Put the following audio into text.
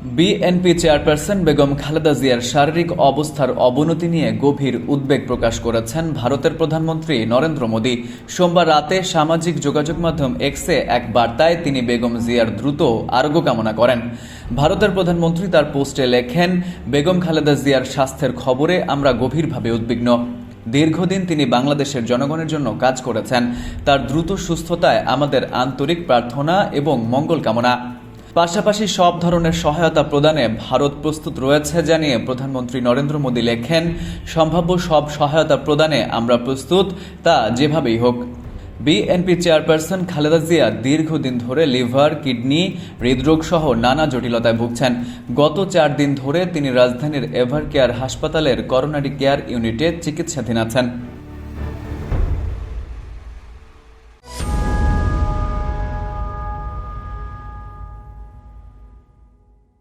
BNP chairperson Begum Khaleda জিয়ার শারীরিক অবস্থার অবনতি নিয়ে গভীর উদ্বেগ প্রকাশ করেছেন ভারতের প্রধানমন্ত্রী নরেন্দ্র মোদী। সোমবার রাতে সামাজিক যোগাযোগ মাধ্যম এক্সে এক বার্তায় তিনি বেগম জিয়ার দ্রুত আরোগ্য কামনা করেন। ভারতের প্রধানমন্ত্রী তার পোস্টে লেখেন, বেগম খালেদা জিয়ার স্বাস্থ্যের খবরে আমরা গভীরভাবে উদ্বিগ্ন। দীর্ঘদিন তিনি বাংলাদেশের জনগণের জন্য কাজ করেছেন। তার দ্রুত সুস্থতায় আমাদের আন্তরিক প্রার্থনা এবং মঙ্গল কামনা। পাশাপাশি সব ধরনের সহায়তা প্রদানে ভারত প্রস্তুত রয়েছে জানিয়ে প্রধানমন্ত্রী নরেন্দ্র মোদী লেখেন, সম্ভাব্য সব সহায়তা প্রদানে আমরা প্রস্তুত, তা যেভাবেই হোক। বিএনপি চেয়ারপারসন খালেদা জিয়া দীর্ঘদিন ধরে লিভার, কিডনি, হৃদরোগ সহ নানা জটিলতায় ভুগছেন। গত চার দিন ধরে তিনি রাজধানীর এভার কেয়ার হাসপাতালের করোনারি কেয়ার ইউনিটে চিকিৎসাধীন আছেন।